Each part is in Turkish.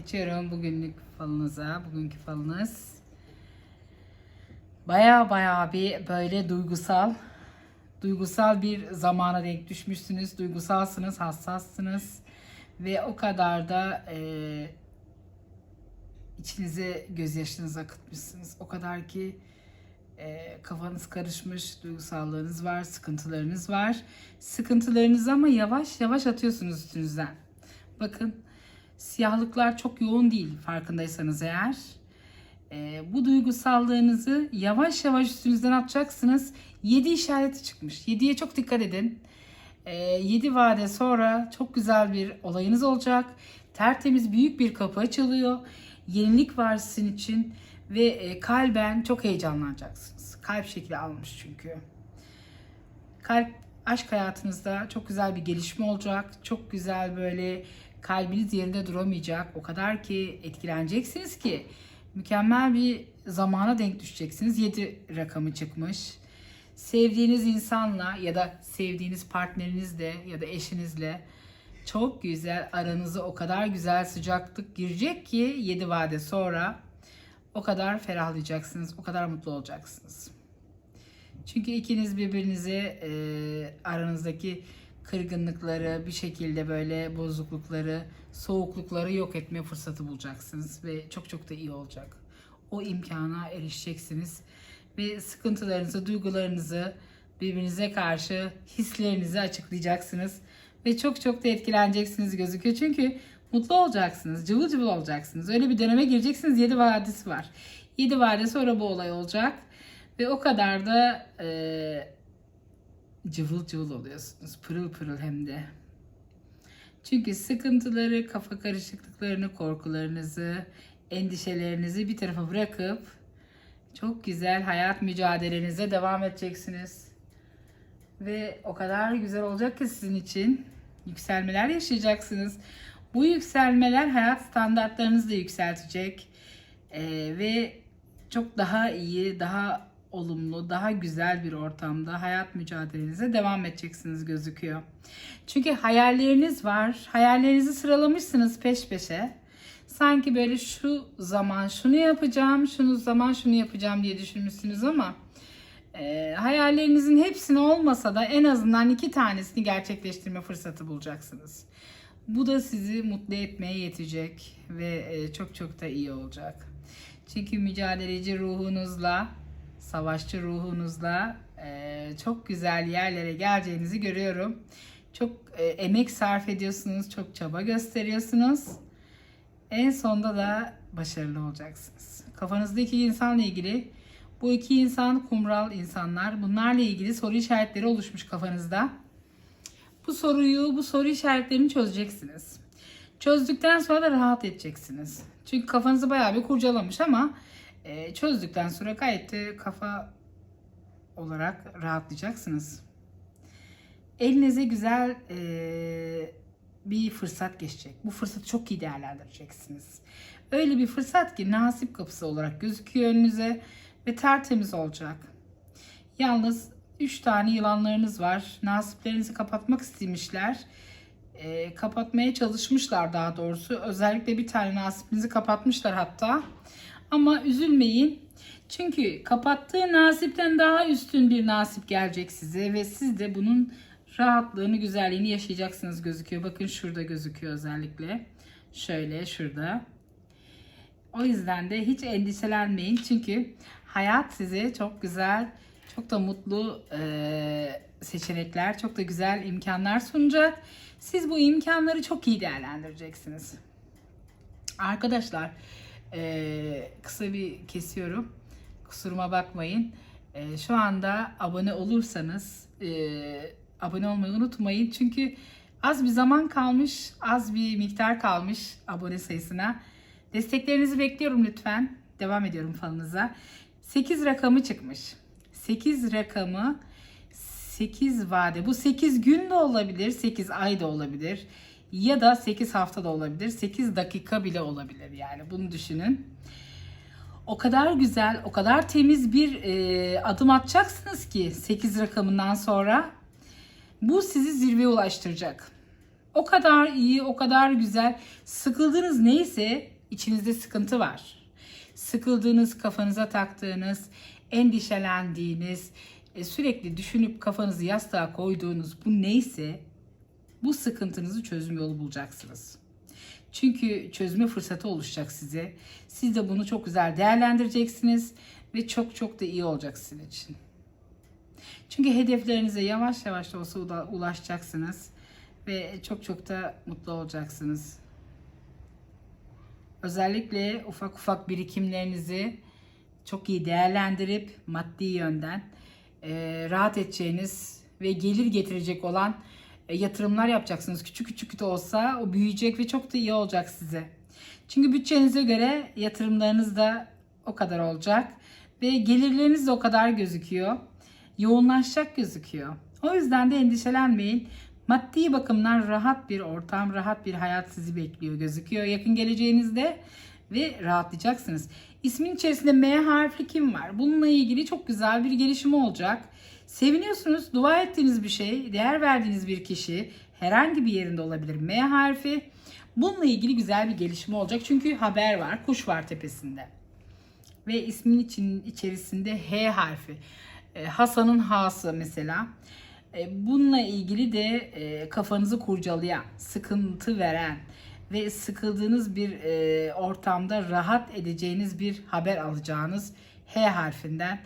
Geçiyorum bugünlük falınıza. Bugünkü falınız baya baya bir böyle duygusal duygusal bir zamana denk düşmüşsünüz. Duygusalsınız, hassassınız ve o kadar da e, içinize gözyaşlarınızı akıtmışsınız. O kadar ki e, kafanız karışmış, duygusallığınız var, sıkıntılarınız var. Sıkıntılarınız ama yavaş yavaş atıyorsunuz üstünüzden. Bakın siyahlıklar çok yoğun değil farkındaysanız eğer. E, bu duygusallığınızı yavaş yavaş üstünüzden atacaksınız. 7 işareti çıkmış. 7'ye çok dikkat edin. 7 vade sonra çok güzel bir olayınız olacak. Tertemiz büyük bir kapı açılıyor. Yenilik var sizin için ve e, kalben çok heyecanlanacaksınız. Kalp şekli almış çünkü. Kalp aşk hayatınızda çok güzel bir gelişme olacak. Çok güzel böyle kalbiniz yerinde duramayacak. O kadar ki etkileneceksiniz ki mükemmel bir zamana denk düşeceksiniz. 7 rakamı çıkmış. Sevdiğiniz insanla ya da sevdiğiniz partnerinizle ya da eşinizle çok güzel aranızı o kadar güzel sıcaklık girecek ki 7 vade sonra o kadar ferahlayacaksınız, o kadar mutlu olacaksınız. Çünkü ikiniz birbirinize e, aranızdaki kırgınlıkları, bir şekilde böyle bozuklukları, soğuklukları yok etme fırsatı bulacaksınız ve çok çok da iyi olacak. O imkana erişeceksiniz ve sıkıntılarınızı, duygularınızı birbirinize karşı hislerinizi açıklayacaksınız ve çok çok da etkileneceksiniz gözüküyor. Çünkü mutlu olacaksınız, cıvıl cıvıl olacaksınız. Öyle bir döneme gireceksiniz. 7 vadesi var. 7 vade sonra bu olay olacak. Ve o kadar da e, cıvıl cıvıl oluyorsunuz. Pırıl pırıl hem de. Çünkü sıkıntıları, kafa karışıklıklarını, korkularınızı, endişelerinizi bir tarafa bırakıp çok güzel hayat mücadelenize devam edeceksiniz. Ve o kadar güzel olacak ki sizin için yükselmeler yaşayacaksınız. Bu yükselmeler hayat standartlarınızı da yükseltecek. Ee, ve çok daha iyi, daha olumlu, daha güzel bir ortamda hayat mücadelenize devam edeceksiniz gözüküyor. Çünkü hayalleriniz var. Hayallerinizi sıralamışsınız peş peşe. Sanki böyle şu zaman şunu yapacağım, şunu zaman şunu yapacağım diye düşünmüşsünüz ama e, hayallerinizin hepsini olmasa da en azından iki tanesini gerçekleştirme fırsatı bulacaksınız. Bu da sizi mutlu etmeye yetecek ve e, çok çok da iyi olacak. Çünkü mücadeleci ruhunuzla, savaşçı ruhunuzla e, çok güzel yerlere geleceğinizi görüyorum. Çok e, emek sarf ediyorsunuz, çok çaba gösteriyorsunuz. En sonda da başarılı olacaksınız. Kafanızda iki insanla ilgili bu iki insan kumral insanlar. Bunlarla ilgili soru işaretleri oluşmuş kafanızda. Bu soruyu, bu soru işaretlerini çözeceksiniz. Çözdükten sonra da rahat edeceksiniz. Çünkü kafanızı bayağı bir kurcalamış ama e, çözdükten sonra gayet de kafa olarak rahatlayacaksınız. Elinize güzel e, bir fırsat geçecek. Bu fırsatı çok iyi değerlendireceksiniz. Öyle bir fırsat ki nasip kapısı olarak gözüküyor önünüze ve tertemiz olacak. Yalnız 3 tane yılanlarınız var. Nasiplerinizi kapatmak istemişler. E, kapatmaya çalışmışlar daha doğrusu. Özellikle bir tane nasipinizi kapatmışlar hatta. Ama üzülmeyin. Çünkü kapattığı nasipten daha üstün bir nasip gelecek size ve siz de bunun rahatlığını, güzelliğini yaşayacaksınız gözüküyor. Bakın şurada gözüküyor özellikle. Şöyle şurada. O yüzden de hiç endişelenmeyin. Çünkü hayat size çok güzel, çok da mutlu e, seçenekler, çok da güzel imkanlar sunacak. Siz bu imkanları çok iyi değerlendireceksiniz. Arkadaşlar e, kısa bir kesiyorum. Kusuruma bakmayın. E, şu anda abone olursanız e, abone olmayı unutmayın. Çünkü az bir zaman kalmış, az bir miktar kalmış abone sayısına. Desteklerinizi bekliyorum lütfen. Devam ediyorum falınıza. 8 rakamı çıkmış. 8 rakamı 8 vade. Bu 8 gün de olabilir, 8 ay da olabilir. Ya da 8 hafta da olabilir, 8 dakika bile olabilir yani bunu düşünün. O kadar güzel, o kadar temiz bir e, adım atacaksınız ki 8 rakamından sonra bu sizi zirveye ulaştıracak. O kadar iyi, o kadar güzel. Sıkıldığınız neyse içinizde sıkıntı var. Sıkıldığınız, kafanıza taktığınız, endişelendiğiniz, e, sürekli düşünüp kafanızı yastığa koyduğunuz bu neyse bu sıkıntınızı çözüm yolu bulacaksınız. Çünkü çözme fırsatı oluşacak size. Siz de bunu çok güzel değerlendireceksiniz ve çok çok da iyi olacak sizin için. Çünkü hedeflerinize yavaş yavaş da olsa ula- ulaşacaksınız ve çok çok da mutlu olacaksınız. Özellikle ufak ufak birikimlerinizi çok iyi değerlendirip maddi yönden rahat edeceğiniz ve gelir getirecek olan yatırımlar yapacaksınız. Küçük küçük de olsa o büyüyecek ve çok da iyi olacak size. Çünkü bütçenize göre yatırımlarınız da o kadar olacak ve gelirleriniz de o kadar gözüküyor. Yoğunlaşacak gözüküyor. O yüzden de endişelenmeyin. Maddi bakımdan rahat bir ortam, rahat bir hayat sizi bekliyor gözüküyor yakın geleceğinizde ve rahatlayacaksınız. İsmin içerisinde M harfli kim var? Bununla ilgili çok güzel bir gelişme olacak. Seviniyorsunuz, dua ettiğiniz bir şey, değer verdiğiniz bir kişi herhangi bir yerinde olabilir M harfi. Bununla ilgili güzel bir gelişme olacak. Çünkü haber var, kuş var tepesinde. Ve ismin için içerisinde H harfi. E, Hasan'ın H'sı mesela. E, Bununla ilgili de e, kafanızı kurcalayan, sıkıntı veren ve sıkıldığınız bir ortamda rahat edeceğiniz bir haber alacağınız H harfinden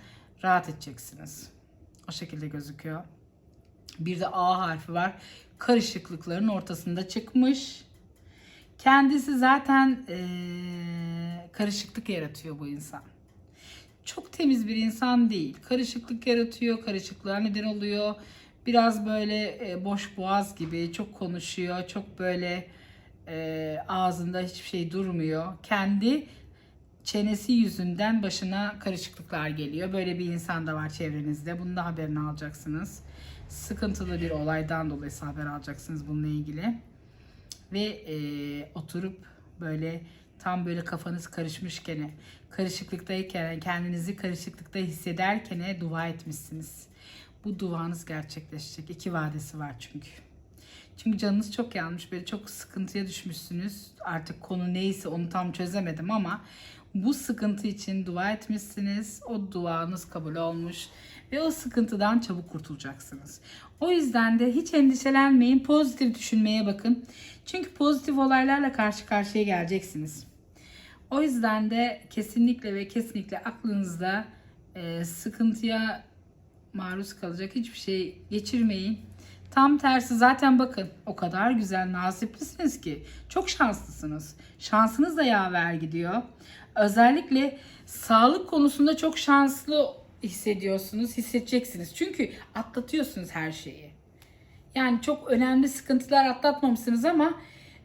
rahat edeceksiniz. O şekilde gözüküyor. Bir de A harfi var. Karışıklıkların ortasında çıkmış. Kendisi zaten e, karışıklık yaratıyor bu insan çok temiz bir insan değil. Karışıklık yaratıyor, karışıklığa neden oluyor. Biraz böyle e, boş boğaz gibi çok konuşuyor, çok böyle e, ağzında hiçbir şey durmuyor. Kendi çenesi yüzünden başına karışıklıklar geliyor. Böyle bir insan da var çevrenizde. Bunu da haberini alacaksınız. Sıkıntılı bir olaydan dolayı haber alacaksınız bununla ilgili. Ve e, oturup böyle tam böyle kafanız karışmışken, karışıklıktayken, kendinizi karışıklıkta hissederken dua etmişsiniz. Bu duanız gerçekleşecek. İki vadesi var çünkü. Çünkü canınız çok yanmış. Böyle çok sıkıntıya düşmüşsünüz. Artık konu neyse onu tam çözemedim ama bu sıkıntı için dua etmişsiniz. O duanız kabul olmuş ve o sıkıntıdan çabuk kurtulacaksınız. O yüzden de hiç endişelenmeyin. Pozitif düşünmeye bakın. Çünkü pozitif olaylarla karşı karşıya geleceksiniz. O yüzden de kesinlikle ve kesinlikle aklınızda e, sıkıntıya maruz kalacak hiçbir şey geçirmeyin. Tam tersi zaten bakın o kadar güzel nasiplisiniz ki çok şanslısınız. Şansınız da yaver gidiyor. Özellikle sağlık konusunda çok şanslı hissediyorsunuz, hissedeceksiniz. Çünkü atlatıyorsunuz her şeyi. Yani çok önemli sıkıntılar atlatmamışsınız ama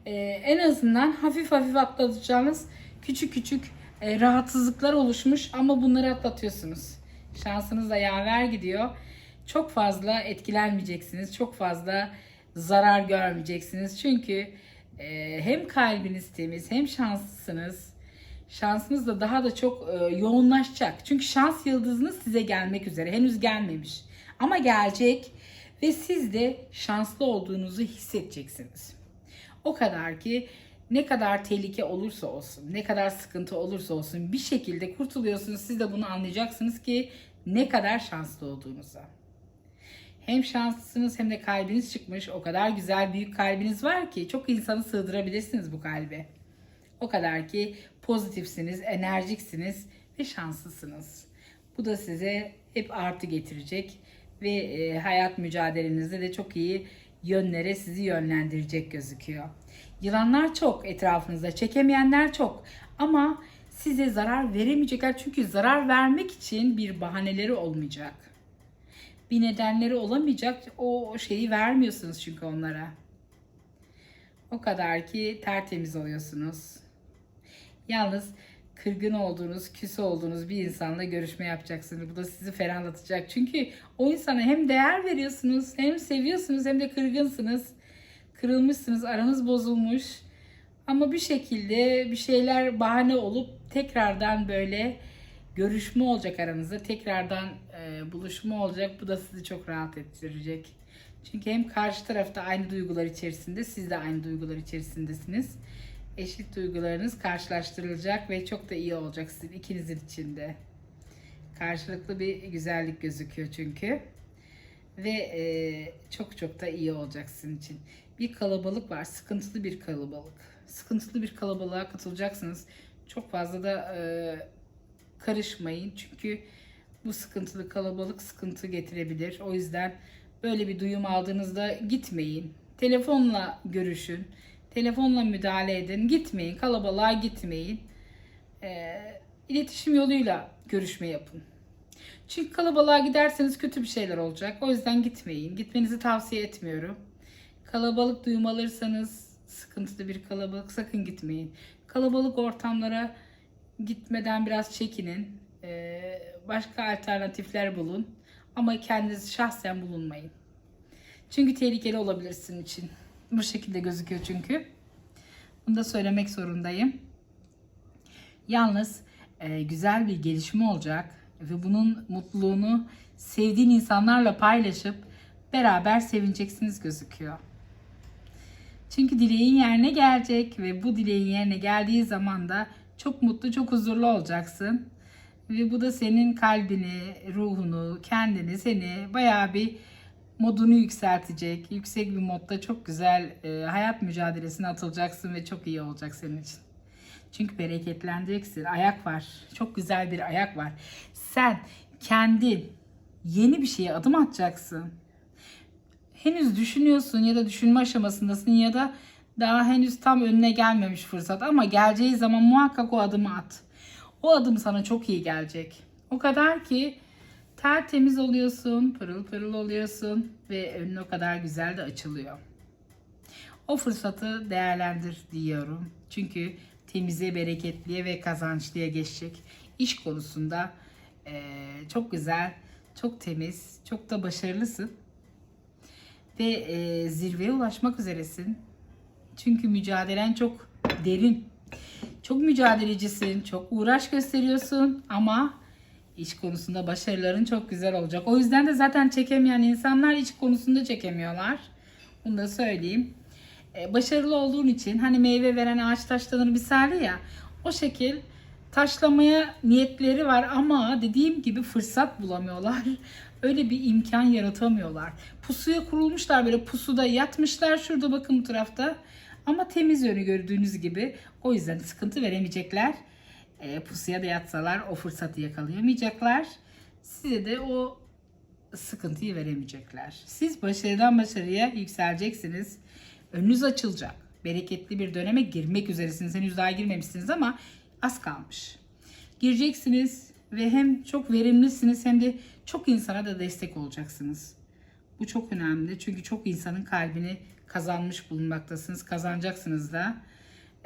e, en azından hafif hafif atlatacağınız küçük küçük e, rahatsızlıklar oluşmuş ama bunları atlatıyorsunuz. Şansınız da yaver gidiyor. Çok fazla etkilenmeyeceksiniz. Çok fazla zarar görmeyeceksiniz. Çünkü e, hem kalbiniz temiz hem şanslısınız. Şansınız da daha da çok e, yoğunlaşacak. Çünkü şans yıldızınız size gelmek üzere. Henüz gelmemiş. Ama gelecek ve siz de şanslı olduğunuzu hissedeceksiniz. O kadar ki ne kadar tehlike olursa olsun, ne kadar sıkıntı olursa olsun bir şekilde kurtuluyorsunuz. Siz de bunu anlayacaksınız ki ne kadar şanslı olduğunuzu. Hem şanslısınız hem de kalbiniz çıkmış. O kadar güzel büyük kalbiniz var ki çok insanı sığdırabilirsiniz bu kalbe. O kadar ki pozitifsiniz, enerjiksiniz ve şanslısınız. Bu da size hep artı getirecek ve e, hayat mücadelenizde de çok iyi yönlere sizi yönlendirecek gözüküyor. Yılanlar çok etrafınızda, çekemeyenler çok ama size zarar veremeyecekler çünkü zarar vermek için bir bahaneleri olmayacak. Bir nedenleri olamayacak. O şeyi vermiyorsunuz çünkü onlara. O kadar ki tertemiz oluyorsunuz. Yalnız kırgın olduğunuz, küs olduğunuz bir insanla görüşme yapacaksınız. Bu da sizi ferahlatacak. Çünkü o insana hem değer veriyorsunuz, hem seviyorsunuz, hem de kırgınsınız. Kırılmışsınız, aranız bozulmuş. Ama bir şekilde bir şeyler bahane olup tekrardan böyle görüşme olacak aranızda. Tekrardan e, buluşma olacak. Bu da sizi çok rahat ettirecek. Çünkü hem karşı tarafta aynı duygular içerisinde, siz de aynı duygular içerisindesiniz. Eşit duygularınız karşılaştırılacak ve çok da iyi olacak sizin ikinizin içinde. Karşılıklı bir güzellik gözüküyor çünkü. Ve e, çok çok da iyi olacak sizin için. Bir kalabalık var, sıkıntılı bir kalabalık. Sıkıntılı bir kalabalığa katılacaksınız. Çok fazla da e, karışmayın çünkü bu sıkıntılı kalabalık sıkıntı getirebilir. O yüzden böyle bir duyum aldığınızda gitmeyin. Telefonla görüşün. Telefonla müdahale edin. Gitmeyin. Kalabalığa gitmeyin. Ee, iletişim yoluyla görüşme yapın. Çünkü kalabalığa giderseniz kötü bir şeyler olacak. O yüzden gitmeyin. Gitmenizi tavsiye etmiyorum. Kalabalık duyum alırsanız sıkıntılı bir kalabalık sakın gitmeyin. Kalabalık ortamlara gitmeden biraz çekinin. Başka alternatifler bulun. Ama kendiniz şahsen bulunmayın. Çünkü tehlikeli olabilir sizin için. Bu şekilde gözüküyor çünkü. Bunu da söylemek zorundayım. Yalnız e, güzel bir gelişme olacak ve bunun mutluluğunu sevdiğin insanlarla paylaşıp beraber sevineceksiniz gözüküyor. Çünkü dileğin yerine gelecek ve bu dileğin yerine geldiği zaman da çok mutlu, çok huzurlu olacaksın. Ve bu da senin kalbini, ruhunu, kendini, seni bayağı bir modunu yükseltecek. Yüksek bir modda çok güzel e, hayat mücadelesine atılacaksın ve çok iyi olacak senin için. Çünkü bereketleneceksin. Ayak var. Çok güzel bir ayak var. Sen kendin yeni bir şeye adım atacaksın. Henüz düşünüyorsun ya da düşünme aşamasındasın ya da daha henüz tam önüne gelmemiş fırsat ama geleceği zaman muhakkak o adımı at. O adım sana çok iyi gelecek. O kadar ki tertemiz oluyorsun, pırıl pırıl oluyorsun ve önün o kadar güzel de açılıyor. O fırsatı değerlendir diyorum. Çünkü temize, bereketliye ve kazançlıya geçecek. İş konusunda eee, çok güzel, çok temiz, çok da başarılısın. Ve eee, zirveye ulaşmak üzeresin. Çünkü mücadelen çok derin. Çok mücadelecisin, çok uğraş gösteriyorsun ama iş konusunda başarıların çok güzel olacak. O yüzden de zaten çekemeyen insanlar iş konusunda çekemiyorlar. Bunu da söyleyeyim. Ee, başarılı olduğun için hani meyve veren ağaç taşlanır misali ya o şekil taşlamaya niyetleri var ama dediğim gibi fırsat bulamıyorlar. Öyle bir imkan yaratamıyorlar. Pusuya kurulmuşlar böyle pusuda yatmışlar şurada bakın bu tarafta. Ama temiz yönü gördüğünüz gibi o yüzden sıkıntı veremeyecekler. E, pusuya da yatsalar o fırsatı yakalayamayacaklar. Size de o sıkıntıyı veremeyecekler. Siz başarıdan başarıya yükseleceksiniz. Önünüz açılacak. Bereketli bir döneme girmek üzeresiniz. Henüz daha girmemişsiniz ama az kalmış. Gireceksiniz ve hem çok verimlisiniz hem de çok insana da destek olacaksınız. Bu çok önemli çünkü çok insanın kalbini kazanmış bulunmaktasınız. Kazanacaksınız da.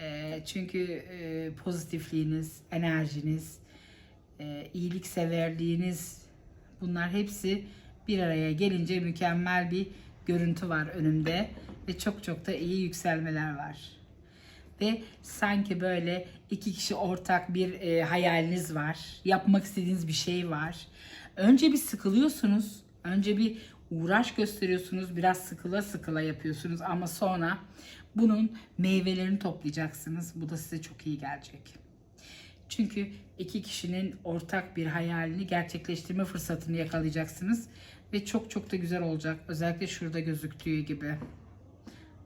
Ee, çünkü e, pozitifliğiniz, enerjiniz, e, iyilikseverliğiniz bunlar hepsi bir araya gelince mükemmel bir görüntü var önümde ve çok çok da iyi yükselmeler var. Ve sanki böyle iki kişi ortak bir e, hayaliniz var. Yapmak istediğiniz bir şey var. Önce bir sıkılıyorsunuz. Önce bir uğraş gösteriyorsunuz. Biraz sıkıla sıkıla yapıyorsunuz ama sonra bunun meyvelerini toplayacaksınız. Bu da size çok iyi gelecek. Çünkü iki kişinin ortak bir hayalini gerçekleştirme fırsatını yakalayacaksınız ve çok çok da güzel olacak. Özellikle şurada gözüktüğü gibi.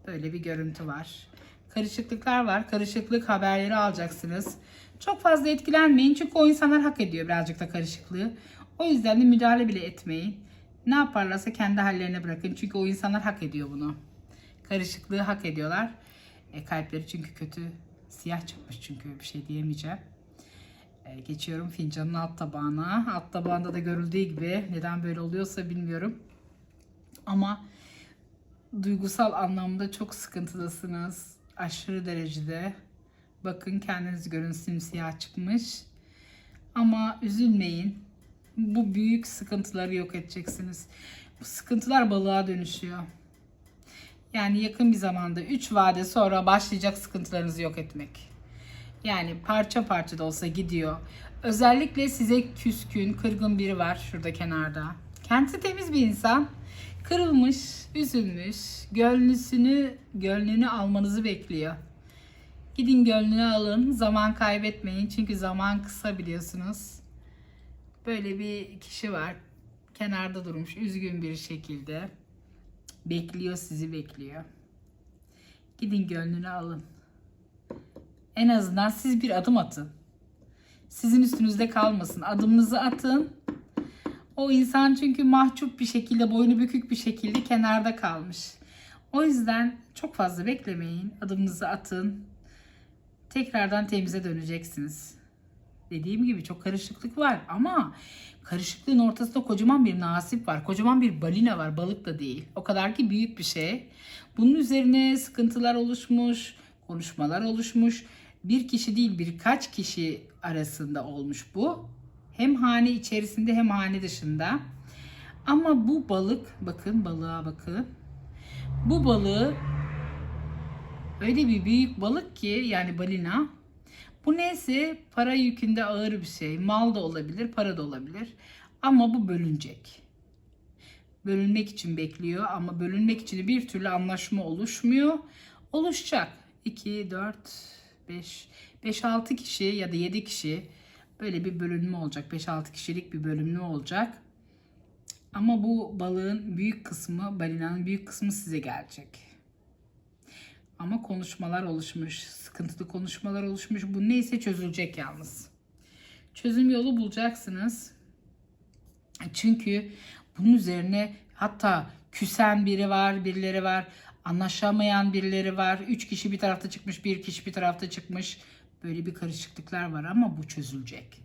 Böyle bir görüntü var. Karışıklıklar var. Karışıklık haberleri alacaksınız. Çok fazla etkilenmeyin çünkü o insanlar hak ediyor birazcık da karışıklığı. O yüzden de müdahale bile etmeyin. Ne yaparlarsa kendi hallerine bırakın. Çünkü o insanlar hak ediyor bunu. Karışıklığı hak ediyorlar. E, kalpleri çünkü kötü. Siyah çıkmış çünkü bir şey diyemeyeceğim. E, geçiyorum fincanın alt tabağına. Alt tabağında da görüldüğü gibi neden böyle oluyorsa bilmiyorum. Ama duygusal anlamda çok sıkıntılısınız. Aşırı derecede Bakın kendiniz görün simsiyah çıkmış. Ama üzülmeyin. Bu büyük sıkıntıları yok edeceksiniz. Bu sıkıntılar balığa dönüşüyor. Yani yakın bir zamanda 3 vade sonra başlayacak sıkıntılarınızı yok etmek. Yani parça parça da olsa gidiyor. Özellikle size küskün, kırgın biri var şurada kenarda. Kendisi temiz bir insan. Kırılmış, üzülmüş, gönlüsünü, gönlünü almanızı bekliyor. Gidin gönlünü alın, zaman kaybetmeyin çünkü zaman kısa biliyorsunuz. Böyle bir kişi var. Kenarda durmuş, üzgün bir şekilde. Bekliyor, sizi bekliyor. Gidin gönlünü alın. En azından siz bir adım atın. Sizin üstünüzde kalmasın. Adımınızı atın. O insan çünkü mahcup bir şekilde, boynu bükük bir şekilde kenarda kalmış. O yüzden çok fazla beklemeyin. Adımınızı atın. Tekrardan temize döneceksiniz. Dediğim gibi çok karışıklık var ama karışıklığın ortasında kocaman bir nasip var. Kocaman bir balina var. Balık da değil. O kadar ki büyük bir şey. Bunun üzerine sıkıntılar oluşmuş, konuşmalar oluşmuş. Bir kişi değil birkaç kişi arasında olmuş bu. Hem hane içerisinde hem hane dışında. Ama bu balık, bakın balığa bakın. Bu balığı öyle bir büyük balık ki yani balina. Bu neyse para yükünde ağır bir şey. Mal da olabilir, para da olabilir. Ama bu bölünecek. Bölünmek için bekliyor ama bölünmek için bir türlü anlaşma oluşmuyor. Oluşacak. 2, 4, 5, 5-6 kişi ya da 7 kişi böyle bir bölünme olacak. 5-6 kişilik bir bölünme olacak. Ama bu balığın büyük kısmı, balinanın büyük kısmı size gelecek. Ama konuşmalar oluşmuş, sıkıntılı konuşmalar oluşmuş. Bu neyse çözülecek yalnız. Çözüm yolu bulacaksınız. Çünkü bunun üzerine hatta küsen biri var, birileri var. Anlaşamayan birileri var. Üç kişi bir tarafta çıkmış, bir kişi bir tarafta çıkmış. Böyle bir karışıklıklar var ama bu çözülecek.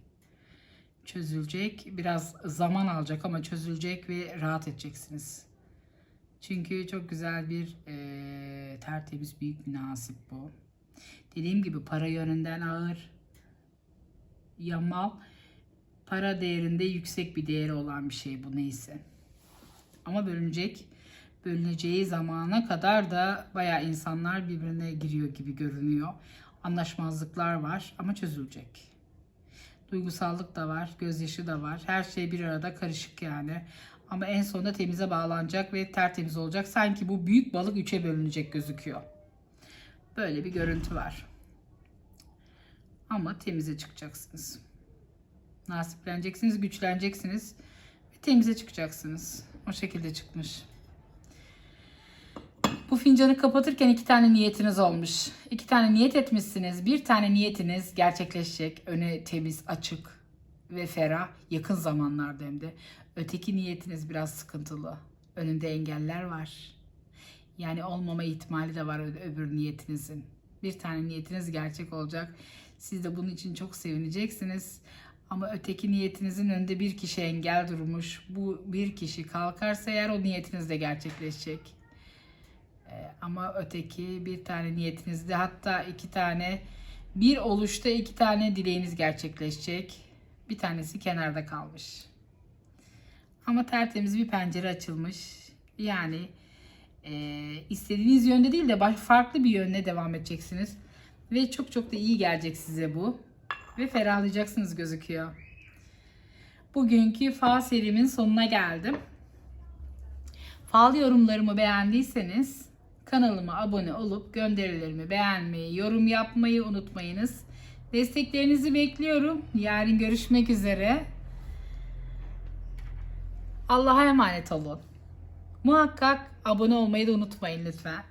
Çözülecek. Biraz zaman alacak ama çözülecek ve rahat edeceksiniz. Çünkü çok güzel bir e, tertemiz büyük bir nasip bu. Dediğim gibi para yönünden ağır. Yamal para değerinde yüksek bir değeri olan bir şey bu neyse. Ama bölünecek. Bölüneceği zamana kadar da bayağı insanlar birbirine giriyor gibi görünüyor. Anlaşmazlıklar var ama çözülecek. Duygusallık da var, gözyaşı da var. Her şey bir arada karışık yani. Ama en sonunda temize bağlanacak ve tertemiz olacak. Sanki bu büyük balık üçe bölünecek gözüküyor. Böyle bir görüntü var. Ama temize çıkacaksınız. Nasipleneceksiniz, güçleneceksiniz ve temize çıkacaksınız. O şekilde çıkmış. Bu fincanı kapatırken iki tane niyetiniz olmuş. İki tane niyet etmişsiniz. Bir tane niyetiniz gerçekleşecek. Öne temiz, açık ve ferah. Yakın zamanlarda hem de. Öteki niyetiniz biraz sıkıntılı. Önünde engeller var. Yani olmama ihtimali de var öbür niyetinizin. Bir tane niyetiniz gerçek olacak. Siz de bunun için çok sevineceksiniz. Ama öteki niyetinizin önünde bir kişi engel durmuş. Bu bir kişi kalkarsa eğer o niyetiniz de gerçekleşecek. Ee, ama öteki bir tane niyetinizde hatta iki tane bir oluşta iki tane dileğiniz gerçekleşecek. Bir tanesi kenarda kalmış. Ama tertemiz bir pencere açılmış. Yani e, istediğiniz yönde değil de farklı bir yönde devam edeceksiniz. Ve çok çok da iyi gelecek size bu. Ve ferahlayacaksınız gözüküyor. Bugünkü fal serimin sonuna geldim. Fal yorumlarımı beğendiyseniz kanalıma abone olup gönderilerimi beğenmeyi, yorum yapmayı unutmayınız. Desteklerinizi bekliyorum. Yarın görüşmek üzere. Allah'a emanet olun. Muhakkak abone olmayı da unutmayın lütfen.